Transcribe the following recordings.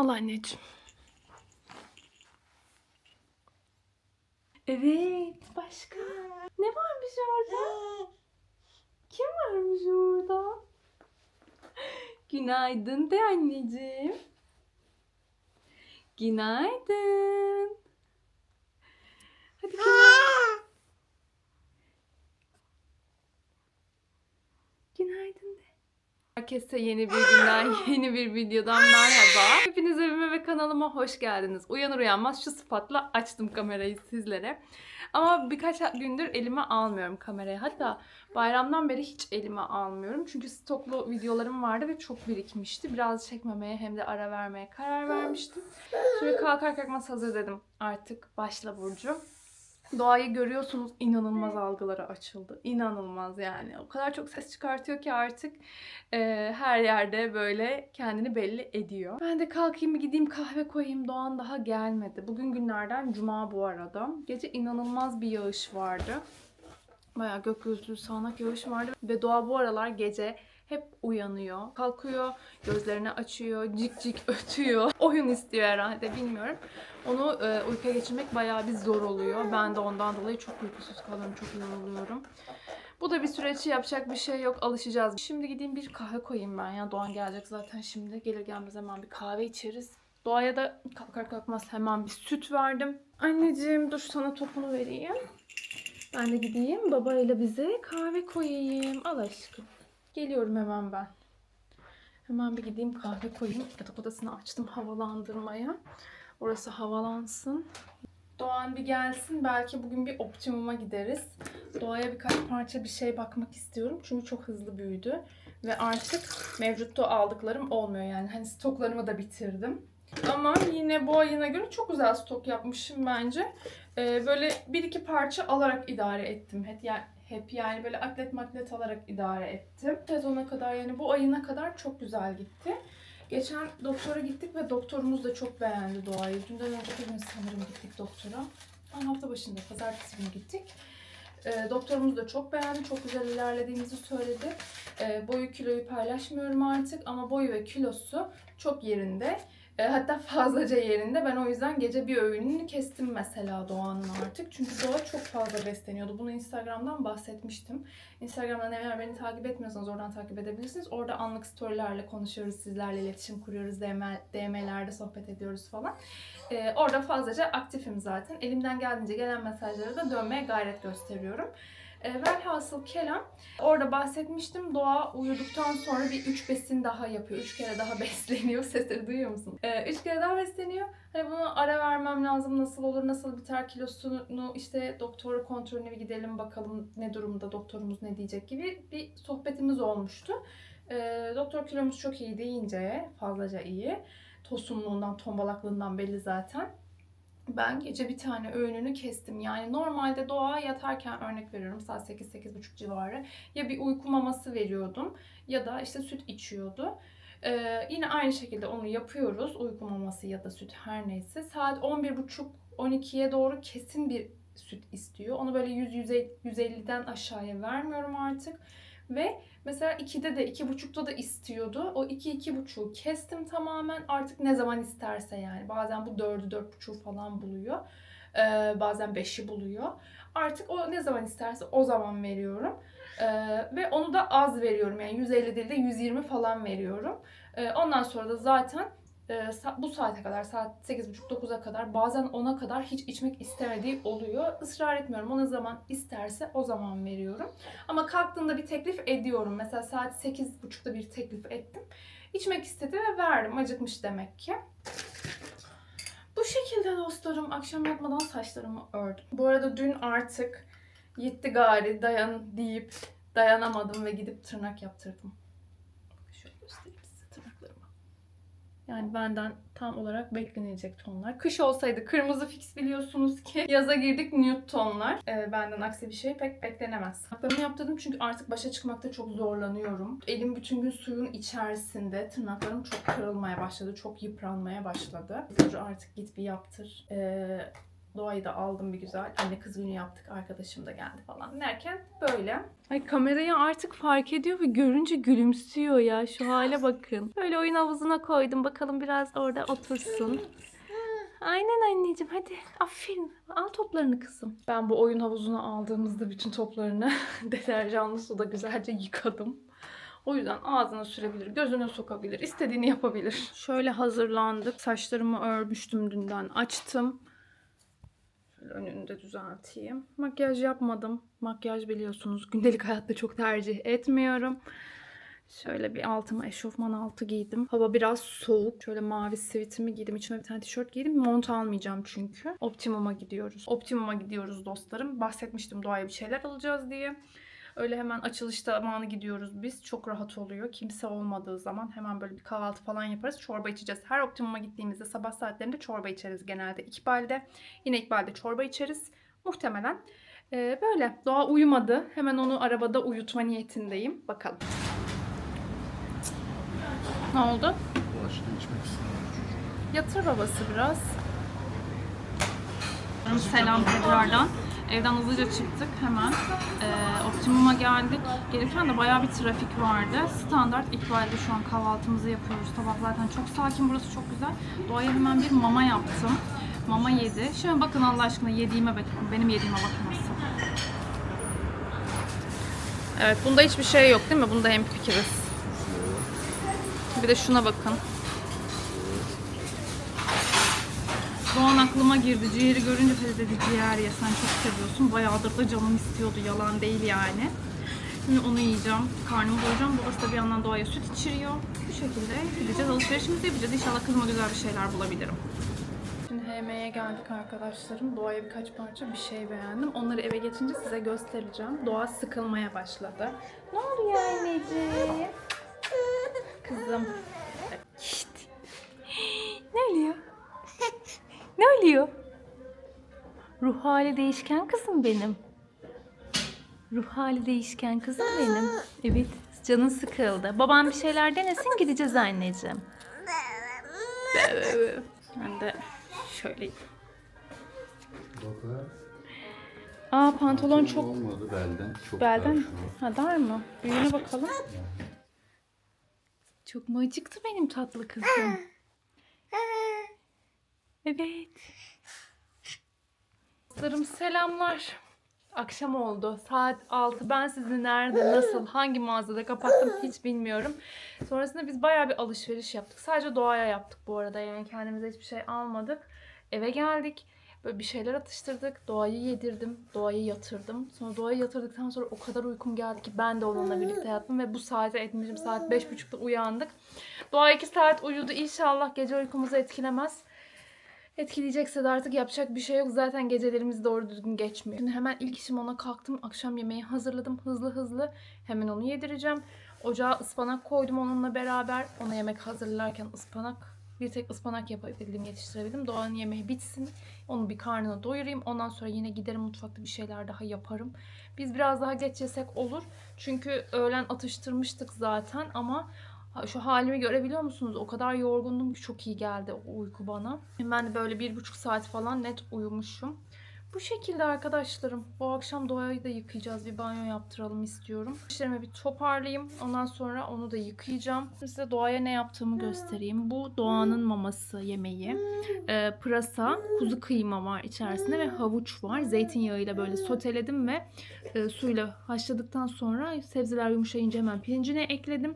Al anneciğim. Evet, başka. Ne varmış orada? Kim varmış orada? Günaydın de anneciğim. Günaydın. Hadi var? Günaydın de. Herkese yeni bir günden, yeni bir videodan merhaba. Hepiniz evime ve kanalıma hoş geldiniz. Uyanır uyanmaz şu sıfatla açtım kamerayı sizlere. Ama birkaç gündür elime almıyorum kamerayı. Hatta bayramdan beri hiç elime almıyorum. Çünkü stoklu videolarım vardı ve çok birikmişti. Biraz çekmemeye hem de ara vermeye karar vermiştim. Şimdi kalkar kalkmaz hazır dedim. Artık başla Burcu. Doğayı görüyorsunuz inanılmaz algıları açıldı. İnanılmaz yani. O kadar çok ses çıkartıyor ki artık e, her yerde böyle kendini belli ediyor. Ben de kalkayım bir gideyim kahve koyayım. Doğan daha gelmedi. Bugün günlerden cuma bu arada. Gece inanılmaz bir yağış vardı. Bayağı gökyüzlü sağanak yağış vardı. Ve doğa bu aralar gece hep uyanıyor. Kalkıyor, gözlerini açıyor, cik cik ötüyor. Oyun istiyor herhalde bilmiyorum. Onu e, uykuya geçirmek bayağı bir zor oluyor. Ben de ondan dolayı çok uykusuz kalıyorum, çok yoruluyorum. Bu da bir süreç yapacak bir şey yok. Alışacağız. Şimdi gideyim bir kahve koyayım ben ya. Doğan gelecek zaten şimdi. Gelir gelmez hemen bir kahve içeriz. Doğaya da kalkar kalkmaz hemen bir süt verdim. Anneciğim dur sana topunu vereyim. Ben de gideyim babayla bize kahve koyayım. Al aşkım. Geliyorum hemen ben. Hemen bir gideyim kahve koyayım. Yatak odasını açtım havalandırmaya. Orası havalansın. Doğan bir gelsin. Belki bugün bir optimuma gideriz. Doğaya birkaç parça bir şey bakmak istiyorum. Çünkü çok hızlı büyüdü. Ve artık mevcutta aldıklarım olmuyor yani. Hani stoklarımı da bitirdim. Ama yine bu ayına göre çok güzel stok yapmışım bence. Ee, böyle bir iki parça alarak idare ettim. Hep yani, hep yani böyle atlet matlet alarak idare ettim. Sezona kadar yani bu ayına kadar çok güzel gitti. Geçen doktora gittik ve doktorumuz da çok beğendi doğayı. Dünden önceki gün sanırım gittik doktora. Aa, hafta başında pazartesi günü gittik. E, doktorumuz da çok beğendi. Çok güzel ilerlediğimizi söyledi. E, boyu kiloyu paylaşmıyorum artık ama boyu ve kilosu çok yerinde. E, hatta fazlaca yerinde. Ben o yüzden gece bir öğününü kestim mesela Doğan'ın artık. Çünkü Doğa çok fazla besleniyordu. Bunu Instagram'dan bahsetmiştim. Instagram'dan eğer beni takip etmiyorsanız oradan takip edebilirsiniz. Orada anlık storylerle konuşuyoruz. Sizlerle iletişim kuruyoruz. DM, DM'lerde sohbet ediyoruz falan. E, orada fazlaca aktifim zaten. Elimden geldiğince gelen mesajlara da dönmeye gayret gösteriyorum. E, velhasıl kelam orada bahsetmiştim. Doğa uyuduktan sonra bir üç besin daha yapıyor. Üç kere daha besleniyor. Sesleri duyuyor musun? E, üç kere daha besleniyor. Hani bunu ara vermem lazım. Nasıl olur, nasıl biter kilosunu işte doktora kontrolüne gidelim bakalım ne durumda doktorumuz ne diyecek gibi bir sohbetimiz olmuştu. E, doktor kilomuz çok iyi deyince fazlaca iyi. Tosunluğundan, tombalaklığından belli zaten ben gece bir tane öğününü kestim. Yani normalde doğa yatarken örnek veriyorum saat 8-8.30 civarı ya bir uyku maması veriyordum ya da işte süt içiyordu. Ee, yine aynı şekilde onu yapıyoruz. Uyku maması ya da süt her neyse. Saat 11.30-12'ye doğru kesin bir süt istiyor. Onu böyle 100-150'den aşağıya vermiyorum artık. Ve mesela 2'de de 2.30'da da istiyordu. O 2-2.5'u kestim tamamen. Artık ne zaman isterse yani. Bazen bu 4'ü 4.5'u falan buluyor. Ee, bazen 5'i buluyor. Artık o ne zaman isterse o zaman veriyorum. Ee, ve onu da az veriyorum. Yani 150 değil de 120 falan veriyorum. Ee, ondan sonra da zaten bu saate kadar saat 8.30-9'a kadar bazen 10'a kadar hiç içmek istemediği oluyor. Israr etmiyorum. O ne zaman isterse o zaman veriyorum. Ama kalktığında bir teklif ediyorum. Mesela saat 8.30'da bir teklif ettim. İçmek istedi ve verdim. Acıkmış demek ki. Bu şekilde dostlarım akşam yatmadan saçlarımı ördüm. Bu arada dün artık yetti gari dayan deyip dayanamadım ve gidip tırnak yaptırdım. Şöyle göstereyim size tırnaklarımı. Yani benden tam olarak beklenilecek tonlar. Kış olsaydı kırmızı fix biliyorsunuz ki. Yaza girdik nude tonlar. Ee, benden aksi bir şey pek beklenemez. Tırnaklarımı yaptırdım çünkü artık başa çıkmakta çok zorlanıyorum. Elim bütün gün suyun içerisinde. Tırnaklarım çok kırılmaya başladı. Çok yıpranmaya başladı. Burcu artık git bir yaptır. Ee, Doğayı da aldım bir güzel. Anne kız günü yaptık. Arkadaşım da geldi falan derken böyle. Ay kamerayı artık fark ediyor ve görünce gülümsüyor ya. Şu hale bakın. Böyle oyun havuzuna koydum. Bakalım biraz orada otursun. Aynen anneciğim hadi aferin al toplarını kızım. Ben bu oyun havuzuna aldığımızda bütün toplarını deterjanlı suda güzelce yıkadım. O yüzden ağzına sürebilir, gözüne sokabilir, istediğini yapabilir. Şöyle hazırlandık. Saçlarımı örmüştüm dünden. Açtım. Şöyle önünü düzelteyim. Makyaj yapmadım. Makyaj biliyorsunuz gündelik hayatta çok tercih etmiyorum. Şöyle bir altıma eşofman altı giydim. Hava biraz soğuk. Şöyle mavi sivitimi giydim. İçime bir tane tişört giydim. Mont almayacağım çünkü. Optimum'a gidiyoruz. Optimum'a gidiyoruz dostlarım. Bahsetmiştim doğaya bir şeyler alacağız diye. Öyle hemen açılışta zamanı gidiyoruz biz. Çok rahat oluyor. Kimse olmadığı zaman hemen böyle bir kahvaltı falan yaparız. Çorba içeceğiz. Her Optimum'a gittiğimizde sabah saatlerinde çorba içeriz genelde. İkbal'de. Yine İkbal'de çorba içeriz. Muhtemelen. Ee, böyle. Doğa uyumadı. Hemen onu arabada uyutma niyetindeyim. Bakalım. Ne oldu? İçmek. Yatır babası biraz. Selam tekrardan. Evden hızlıca çıktık hemen. Ee, Optimum'a geldik. Gelirken de bayağı bir trafik vardı. Standart İkbal'de şu an kahvaltımızı yapıyoruz. Sabah zaten çok sakin burası çok güzel. Doğaya hemen bir mama yaptım. Mama yedi. Şöyle bakın Allah aşkına yediğime bakın. Benim yediğime bakın nasıl. Evet bunda hiçbir şey yok değil mi? Bunda hemfikiriz. Bir de şuna bakın. Doğan aklıma girdi. Ciğeri görünce de dedi ciğer ye sen çok seviyorsun. Bayağıdır da canım istiyordu. Yalan değil yani. Şimdi onu yiyeceğim. Karnımı doyuracağım. Babası da bir yandan doğaya süt içiriyor. Bu şekilde gideceğiz. Alışverişimizi yapacağız. İnşallah kızıma güzel bir şeyler bulabilirim. Şimdi HM'ye geldik arkadaşlarım. Doğaya birkaç parça bir şey beğendim. Onları eve geçince size göstereceğim. Doğa sıkılmaya başladı. Ne oluyor anneciğim? Kızım. Ne oluyor? Ne oluyor? Ruh hali değişken kızım benim. Ruh hali değişken kızım benim. Evet, canın sıkıldı. Babam bir şeyler denesin gideceğiz anneciğim. Ben de şöyle. Aa pantolon çok olmadı belden. Çok belden. Ha dar mı? Büyüğüne bakalım. Çok mu acıktı benim tatlı kızım? Evet. Dostlarım selamlar. Akşam oldu. Saat 6. Ben sizi nerede, nasıl, hangi mağazada kapattım hiç bilmiyorum. Sonrasında biz bayağı bir alışveriş yaptık. Sadece doğaya yaptık bu arada. Yani kendimize hiçbir şey almadık. Eve geldik. Böyle bir şeyler atıştırdık. Doğayı yedirdim. Doğayı yatırdım. Sonra doğayı yatırdıktan sonra o kadar uykum geldi ki ben de onunla birlikte yattım. Ve bu saate etmişim. Saat 5.30'da uyandık. Doğa 2 saat uyudu. İnşallah gece uykumuzu etkilemez. Etkileyecekse de artık yapacak bir şey yok. Zaten gecelerimiz doğru düzgün geçmiyor. Şimdi hemen ilk işim ona kalktım. Akşam yemeği hazırladım hızlı hızlı. Hemen onu yedireceğim. Ocağa ıspanak koydum onunla beraber. Ona yemek hazırlarken ıspanak bir tek ıspanak yapabildim, yetiştirebildim. Doğanın yemeği bitsin. Onu bir karnına doyurayım. Ondan sonra yine giderim mutfakta bir şeyler daha yaparım. Biz biraz daha geç yesek olur. Çünkü öğlen atıştırmıştık zaten ama Şu halimi görebiliyor musunuz? O kadar yorgundum ki çok iyi geldi o uyku bana. Ben de böyle bir buçuk saat falan net uyumuşum. Bu şekilde arkadaşlarım. Bu akşam doğayı da yıkayacağız. Bir banyo yaptıralım istiyorum. İşlerimi bir toparlayayım. Ondan sonra onu da yıkayacağım. Size doğaya ne yaptığımı göstereyim. Bu doğanın maması yemeği. Ee, pırasa, kuzu kıyma var içerisinde ve havuç var. Zeytinyağıyla böyle soteledim ve e, suyla haşladıktan sonra sebzeler yumuşayınca hemen pirincine ekledim.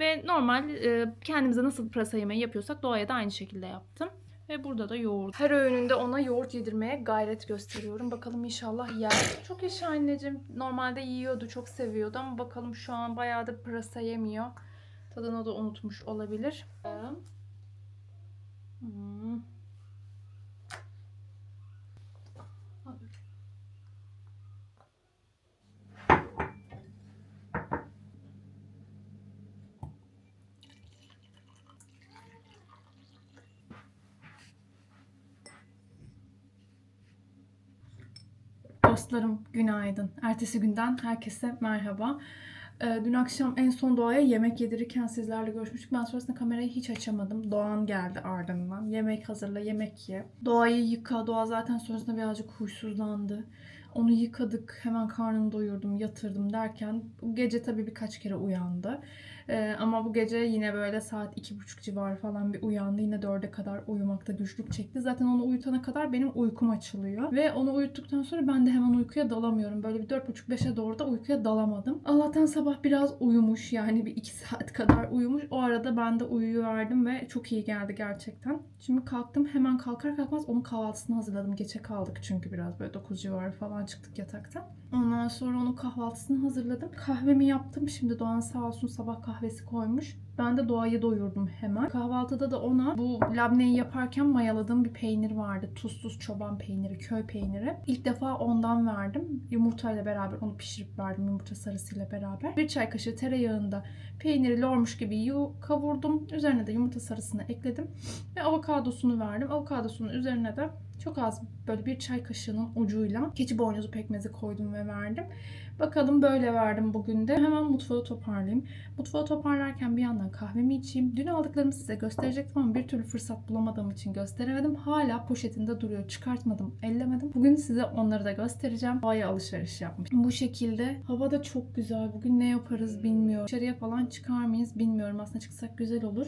Ve normal e, kendimize nasıl pırasa yemeği yapıyorsak doğaya da aynı şekilde yaptım. Ve burada da yoğurt. Her öğününde ona yoğurt yedirmeye gayret gösteriyorum. Bakalım inşallah yer. Çok yaşa anneciğim. Normalde yiyordu, çok seviyordu ama bakalım şu an bayağı da pırasa yemiyor. Tadını da unutmuş olabilir. Hmm. Dostlarım günaydın. Ertesi günden herkese merhaba. Ee, dün akşam en son Doğa'ya yemek yedirirken sizlerle görüşmüştük. Ben sonrasında kamerayı hiç açamadım. Doğan geldi ardından. Yemek hazırla, yemek ye. Doğa'yı yıka. Doğa zaten sonrasında birazcık huysuzlandı. Onu yıkadık. Hemen karnını doyurdum, yatırdım derken gece tabii birkaç kere uyandı. Ee, ama bu gece yine böyle saat iki buçuk civarı falan bir uyandı. Yine dörde kadar uyumakta güçlük çekti. Zaten onu uyutana kadar benim uykum açılıyor. Ve onu uyuttuktan sonra ben de hemen uykuya dalamıyorum. Böyle bir dört buçuk beşe doğru da uykuya dalamadım. Allah'tan sabah biraz uyumuş. Yani bir iki saat kadar uyumuş. O arada ben de uyuyuverdim ve çok iyi geldi gerçekten. Şimdi kalktım. Hemen kalkar kalkmaz onun kahvaltısını hazırladım. Geçe kaldık çünkü biraz böyle 9 civarı falan çıktık yataktan. Ondan sonra onun kahvaltısını hazırladım. Kahvemi yaptım. Şimdi Doğan sağ olsun sabah kahvesi koymuş. Ben de Doğa'yı doyurdum hemen. Kahvaltıda da ona bu labneyi yaparken mayaladığım bir peynir vardı. Tuzsuz çoban peyniri, köy peyniri. İlk defa ondan verdim. Yumurtayla beraber onu pişirip verdim yumurta sarısıyla beraber. Bir çay kaşığı tereyağında peyniri lormuş gibi kavurdum. Üzerine de yumurta sarısını ekledim. Ve avokadosunu verdim. Avokadosunun üzerine de çok az böyle bir çay kaşığının ucuyla keçi boynuzu pekmezi koydum ve verdim. Bakalım böyle verdim bugün de. Hemen mutfağı toparlayayım. Mutfağı toparlarken bir yandan kahvemi içeyim. Dün aldıklarımı size gösterecektim ama bir türlü fırsat bulamadığım için gösteremedim. Hala poşetinde duruyor. Çıkartmadım, ellemedim. Bugün size onları da göstereceğim. Havaya alışveriş yapmış. Bu şekilde. Hava da çok güzel. Bugün ne yaparız bilmiyorum. Dışarıya falan çıkar mıyız bilmiyorum. Aslında çıksak güzel olur.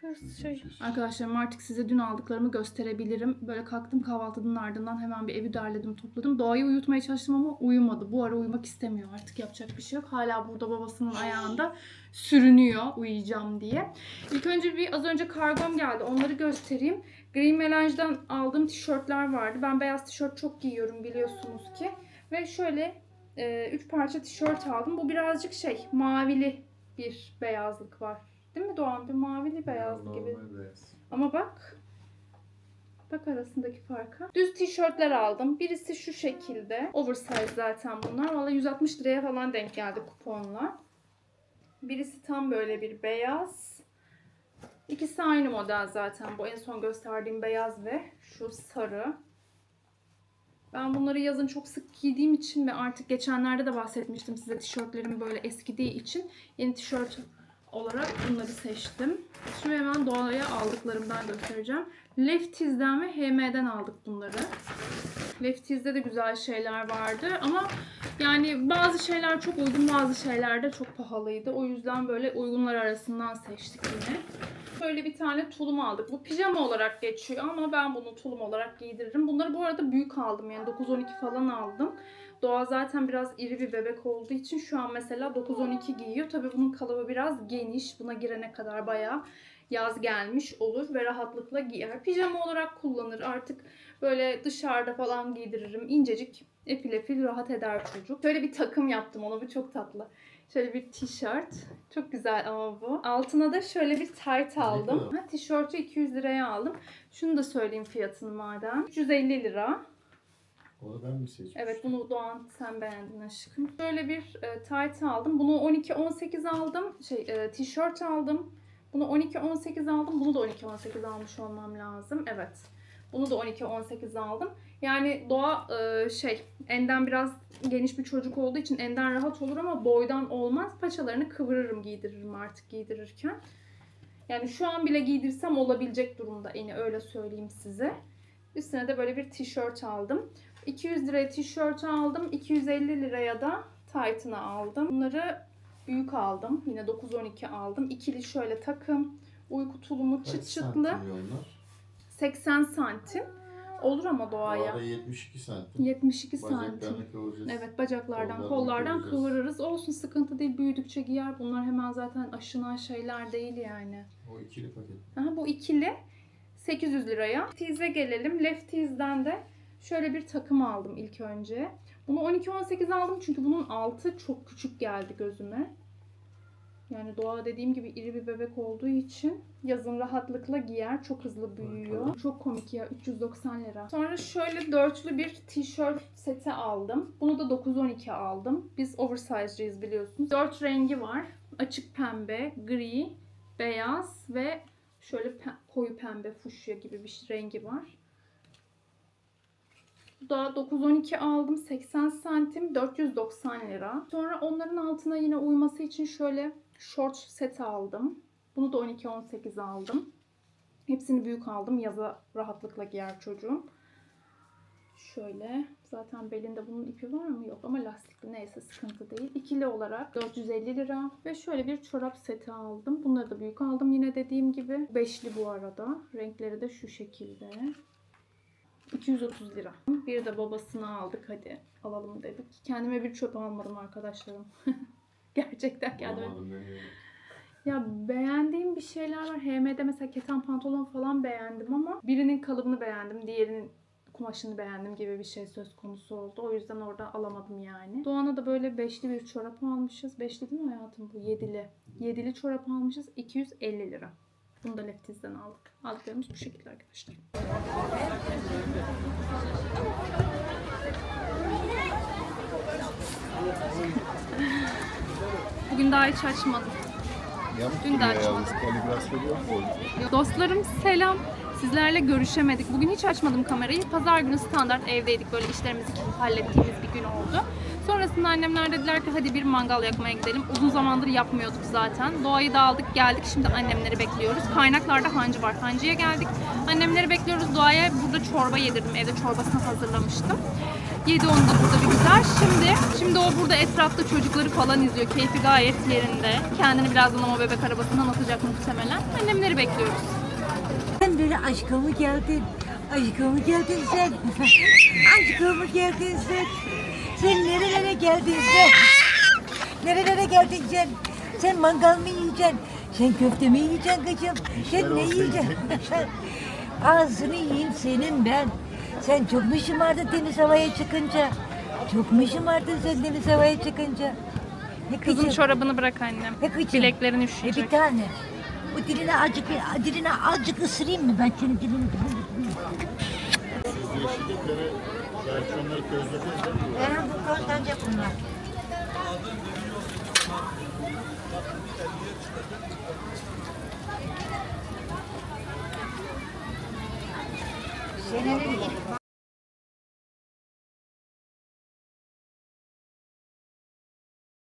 Kız şey. Arkadaşlarım artık size dün aldıklarımı gösterebilirim. Böyle kalktım kahvaltının ardından hemen bir evi derledim topladım. Doğayı uyutmaya çalıştım ama uyumadı. Bu ara uyumak istemiyor. Artık yapacak bir şey yok. Hala burada babasının ayağında sürünüyor uyuyacağım diye. İlk önce bir az önce kargom geldi. Onları göstereyim. Green Melange'den aldığım tişörtler vardı. Ben beyaz tişört çok giyiyorum biliyorsunuz ki. Ve şöyle 3 parça tişört aldım. Bu birazcık şey mavili bir beyazlık var. Değil mi Doğan? Bir mavili beyaz gibi. Ama bak. Bak arasındaki farka. Düz tişörtler aldım. Birisi şu şekilde. Oversize zaten bunlar. Valla 160 liraya falan denk geldi kuponla. Birisi tam böyle bir beyaz. İkisi aynı model zaten. Bu en son gösterdiğim beyaz ve şu sarı. Ben bunları yazın çok sık giydiğim için ve artık geçenlerde de bahsetmiştim size tişörtlerim böyle eskidiği için yeni tişört olarak bunları seçtim. Şimdi hemen doğaya aldıklarımdan göstereceğim. Lefties'den ve HM'den aldık bunları. Lefties'de de güzel şeyler vardı ama yani bazı şeyler çok uygun bazı şeyler de çok pahalıydı. O yüzden böyle uygunlar arasından seçtik yine. Şöyle bir tane tulum aldık. Bu pijama olarak geçiyor ama ben bunu tulum olarak giydiririm. Bunları bu arada büyük aldım yani 9-12 falan aldım. Doğa zaten biraz iri bir bebek olduğu için şu an mesela 9-12 giyiyor. Tabii bunun kalıbı biraz geniş. Buna girene kadar bayağı yaz gelmiş olur ve rahatlıkla giyer. Pijama olarak kullanır. Artık böyle dışarıda falan giydiririm. İncecik, efil efil rahat eder çocuk. Şöyle bir takım yaptım ona. Bu çok tatlı. Şöyle bir tişört. Çok güzel ama bu. Altına da şöyle bir tayt aldım. Ha, tişörtü 200 liraya aldım. Şunu da söyleyeyim fiyatını madem. 350 lira. Onu ben mi seçmiştim? Evet bunu Doğan sen beğendin aşkım. Böyle bir e, tight aldım. Bunu 12-18 aldım. Şey e, tişört aldım. Bunu 12-18 aldım. Bunu da 12-18 almış olmam lazım. Evet. Bunu da 12-18 aldım. Yani Doğa e, şey enden biraz geniş bir çocuk olduğu için enden rahat olur ama boydan olmaz. Paçalarını kıvırırım giydiririm artık giydirirken. Yani şu an bile giydirsem olabilecek durumda eni öyle söyleyeyim size. Üstüne de böyle bir tişört aldım. 200 liraya tişört aldım. 250 liraya da tight'ını aldım. Bunları büyük aldım. Yine 9-12 aldım. İkili şöyle takım. Uyku tulumu Kaç çıt çıtlı. santim onlar? 80 santim. Olur ama doğaya. arada 72 santim. 72 santim. Bacaklarını kıvıracağız. Evet bacaklardan, Kollardan kollardan kıvıracağız. kıvırırız. Olsun sıkıntı değil. Büyüdükçe giyer. Bunlar hemen zaten aşınan şeyler değil yani. O ikili paket. Aha, bu ikili 800 liraya. Lefties'e gelelim. Lefties'den de şöyle bir takım aldım ilk önce. Bunu 12-18 aldım çünkü bunun altı çok küçük geldi gözüme. Yani doğa dediğim gibi iri bir bebek olduğu için yazın rahatlıkla giyer. Çok hızlı büyüyor. Çok komik ya. 390 lira. Sonra şöyle dörtlü bir tişört seti aldım. Bunu da 9-12 aldım. Biz oversize'cıyız biliyorsunuz. Dört rengi var. Açık pembe, gri, beyaz ve şöyle pe- koyu pembe, fuşya gibi bir rengi var. Bu da 9-12 aldım. 80 santim 490 lira. Sonra onların altına yine uyması için şöyle short set aldım. Bunu da 12-18 aldım. Hepsini büyük aldım. Yaza rahatlıkla giyer çocuğum. Şöyle. Zaten belinde bunun ipi var mı? Yok ama lastikli. Neyse sıkıntı değil. İkili olarak 450 lira. Ve şöyle bir çorap seti aldım. Bunları da büyük aldım yine dediğim gibi. Beşli bu arada. Renkleri de şu şekilde. 230 lira. Bir de babasını aldık hadi alalım dedik. Kendime bir çöp almadım arkadaşlarım. Gerçekten kendime. Ya beğendiğim bir şeyler var. HM'de mesela keten pantolon falan beğendim ama birinin kalıbını beğendim, diğerinin kumaşını beğendim gibi bir şey söz konusu oldu. O yüzden orada alamadım yani. Doğan'a da böyle beşli bir çorap almışız. Beşli değil mi hayatım bu? Yedili. Yedili çorap almışız. 250 lira. Bunu da Leftiz'den aldık. Aldıklarımız bu şekilde arkadaşlar. Bugün daha hiç açmadım. Yamuk Dün de açmadım. Dostlarım selam. Sizlerle görüşemedik. Bugün hiç açmadım kamerayı. Pazar günü standart evdeydik. Böyle işlerimizi hallettiğimiz bir gün oldu. Sonrasında annemler dediler ki hadi bir mangal yakmaya gidelim. Uzun zamandır yapmıyorduk zaten. Doğayı da aldık geldik. Şimdi annemleri bekliyoruz. Kaynaklarda hancı var. Hancıya geldik. Annemleri bekliyoruz. Doğaya burada çorba yedirdim. Evde çorbasını hazırlamıştım. Yedi onu da burada bir güzel. Şimdi şimdi o burada etrafta çocukları falan izliyor. Keyfi gayet yerinde. Kendini birazdan o bebek arabasından atacak muhtemelen. Annemleri bekliyoruz. Sen böyle aşka mı geldin? Aşka mı geldin sen? aşka mı geldin sen? Sen nerelere geldin sen? Nerelere geldin sen? Sen mangal mı yiyeceksin? Sen köfte mi yiyeceksin kızım? Sen ne yiyeceksin? Ağzını yiyeyim senin ben. Sen çok mu şımardın deniz havaya çıkınca? Çok mu şımardın sen deniz havaya çıkınca? Ne Kızın kızım? çorabını bırak annem. Ne kızım? Bileklerini E üşüyecek. bir tane. Bu diline azıcık bir diline azıcık ısırayım mı ben senin dilini? Belki onları közletiyoruz. Ben bu közlenecek bunlar. Senenin